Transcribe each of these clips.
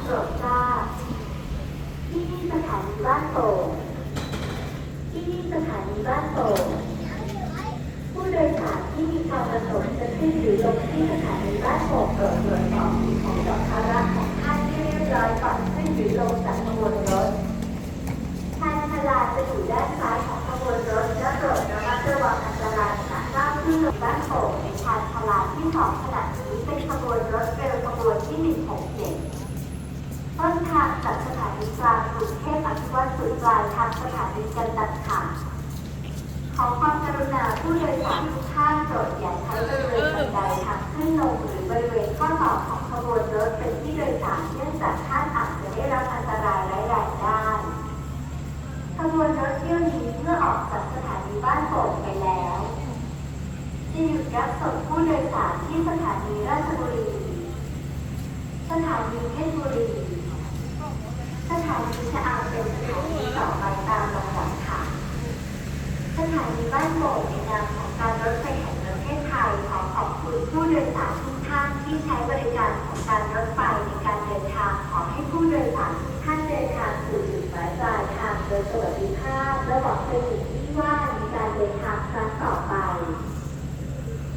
โปรดทราบที่นี่สถานีบ้านโป่งที่นี่สถานีบ้านโป่งผู้โดยสารที่มีความประสงค์จะขึ้นหรือลงที่สถานีบ้านโป่งโปรดตรวจสอบสิ่ของสัมภาระของท่านให้เรียบร้อยก่อนขึ้นหรือลงจากขบวนรถทางพลาจะอยู่ด้านซ้ายของขบวนรถและโปรดระมัดระวังอันตรายจากข้ามที่ลงบ้านโป่งในทางพลาที่สองขณะนี้เป็นขบวนรถเร็วขบวนที่างสถานีกันตัดขาดขอความกรุณาผู้โดยสารทุกท่านโปรดอย่าใช้บริเวณบันไดทางขึ้นลงหรือบริเวณข้อต่อของขบวนรถเป็นที่โดยสารเนื่องจากท่านอาจจะได้รับอันตรายร้ายแรงได้ขบวนรถเที่ยวนี้เมื่อออกจากสถานีบ้านโป่งไปแล้วจะหยุดรับส่งผู้โดยสารที่สถานีราชบุรี สถานีเพชรบุรี สถานีชะอำเป็นสถานีต่อไปตามลำดับค่ะ สถานีบ้านโป่งในนามของการรถไฟแห่งประเทศไทยขอขอบคุณผู้โดยสารทุกท่านที่ใช้บริการของการรถไฟในการเดินทางขอให้ผู้โดยสารทุกท่านเดินทางสู่จุดหมายปลายทางโดยสวัสดิภาพและบวัเป็นิ่งที่ว่าในการเดินทางครั้งต่อไป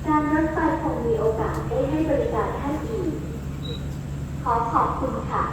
การรถไฟคงมีโอกาสได้ให้บริการท่านอีก ขอขอบคุณค่ะ